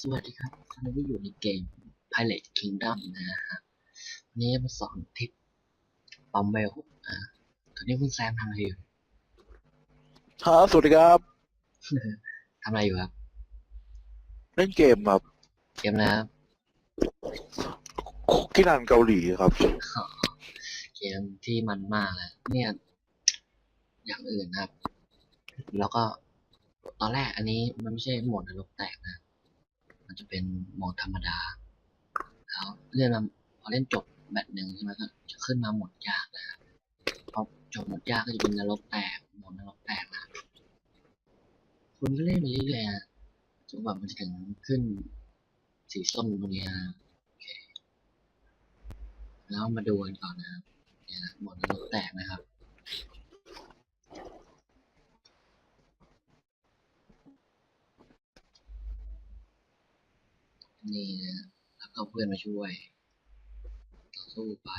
สวัสดีครับตอนนี้ก็อยู่ในเกม Pilot Kingdom นะฮะวันนี้มาสอนทิปปั๊มเวลอ่าตอนนี้คุณแซมทำอะไรอยู่ครับสวัสดีครับทำอะไรอยู่ครับ เล่นเกมครับ เกมนะครับคุกกี้รันเกาหลีครับ เกมที่มันมากเลยเนี่ยอย่างอื่นนะครับ แล้วก็ตอนแรกอันนี้มันไม่ใช่โหมดนรกแตกนะมัน จะเป็นโหมดธรรมดา แล้วเล่นมาพอเล่นจบแบตหนึ่งใช่ไหมก็จะขึ้นมาหมดยากนะครับพอจบหมดยากก็จะเป็นนรกแตกโหมดนรกแตกนะคุณก็เล่นไปเรื่อยๆนะจนกว่ามันจะถึงขึ้นสีส้มตรงนี้นะแล้วมาดูกันก่อนนะครับเนี่ยนะโหมดนรกแตกนะครับ นี่นะแล้วก็เพื่อนมาช่วยต่อสู้ไป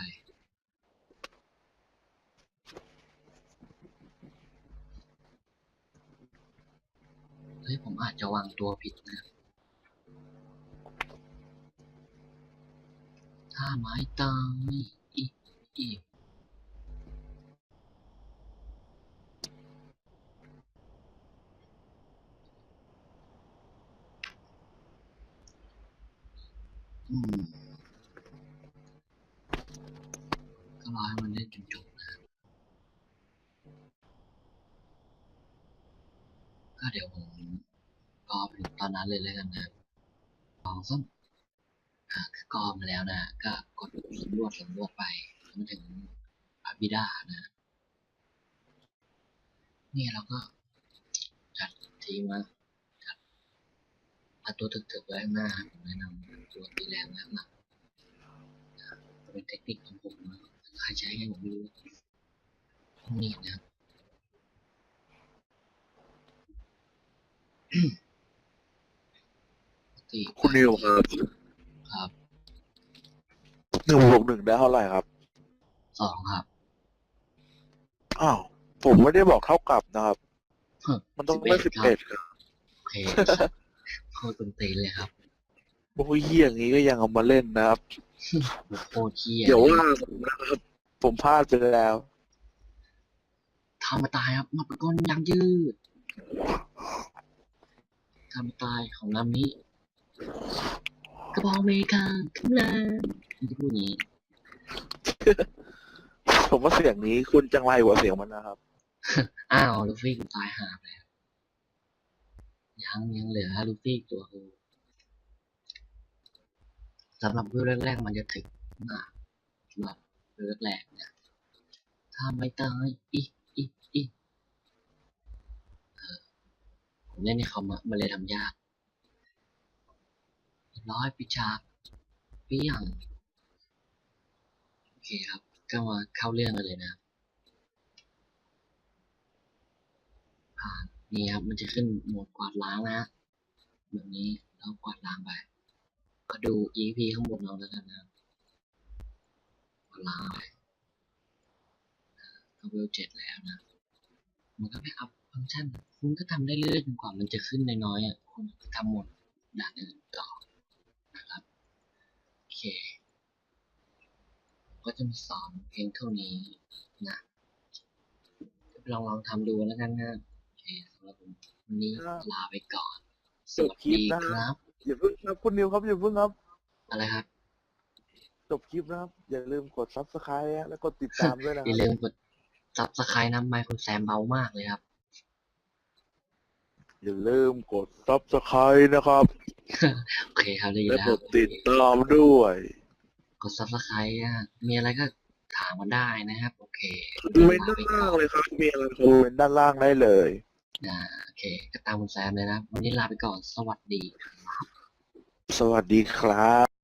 เฮ้ยผมอาจจะวางตัวผิดนะ ถ้าไม้ตายอีกอีก ก็รอให้มันเล่นจนจบนะก็เดี๋ยวผมกรอไปถึงตอนนั้นเลยแล้วกันนะลองส้มอ่าคือกอมาแล้วนะ ก็กดสำรวจสำรวจไปจนถึงพระบิดานะ นี่เราก็จัดทีมา เอาตัวถึกๆไว้ข้างหน้าผมแนะนำตัวตีแรงไว้ข้างหลังนะเป็นเทคนิคของผมนะใครใช้ให้ผมไม่รู้นี่นะครับตีคุณนิวครับครับหนึ่งบวกหนึ่งได้เท่าไหร่ครับสองครับอ้าวผมไม่ได้บอกเท่ากับนะครับ มันต้องได้สิบครัเอ็ดครับโอเค โคตรตุนตีนเลยครับโอ้ยเยี่ยอย่างนี้ก็ยังเอามาเล่นนะครับ โคตรเที่ยเดี๋ยวว่าผมนะครับผมพลาดไปแล้ว ทำมาตายครับมาเป็นก้อนยางยืดทำมาตายของนามิกระบอกเมกาขึ้นมาที่พูดอย่างนี้ผมว่าเสียงนี้คุณจังไรกว่าเสียงมันนะครับ อ้าวลูฟี่กูตายหาไปแล้ว ยังยังเหลือลูฟี่ตัวคือสำหรับวิวแรกๆมันจะถึกมากสำหรับวิวแรกๆเนี่ยถ้าไม่ตายอีอีอีเออผมเล่นในคอมะมันเลยทำยากร้อยปิดฉากเปี้ยงโอเคครับ ก็มาเข้าเรื่องกันเลยนะครับ ผ่า นี่ครับ มันจะขึ้นโหมดกวาดล้างนะแบบนี้แล้วกวาดล้างไป ก็ดู EP ข้างบนเราแล้วกันนะกวาดล้างไปก็เวลเจ็ดแล้วนะ มันก็ไปอัพฟังก์ชันคุณก็ทำได้เรื่อยๆจนกว่ามันจะขึ้นน้อยๆอะคุณก็ทำหมดด่านอื่นต่อนะครับโอเคก็จะมีสอนเพียงเท่านี้นะลองลองทำดูแล้วกันนะ วันนี้ครับลาไปก่อนสจบวัสคลิปดีนะครับ อย่าเพิ่งครับคุณนิวครับอย่าเพิ่งครับ อะไรครับ จบคลิปนะครับ อย่าลืมกดซับสไครต์และกดติดตามด้วยนะอคย่ารับลืมกดซับสไครต์นะไมค์คุณแซมเบามากเลยครับ อย่าลืมกดซับสไครต์นะครับ โอเคครับได้ยินและแล้วกดติดตามด้วย กดซับสไครต์อะมีอะไรก็ถามมาได้นะครับ โอเคคอมเมนต์ด้านล่างเลยครับ มีอะไรคอมเมนต์ด้านล่างได้เลย อ่าโอเคก็ตามคุณแซมเลยนะ วันนี้ลาไปก่อนสวัสดีครับ สวัสดีครับ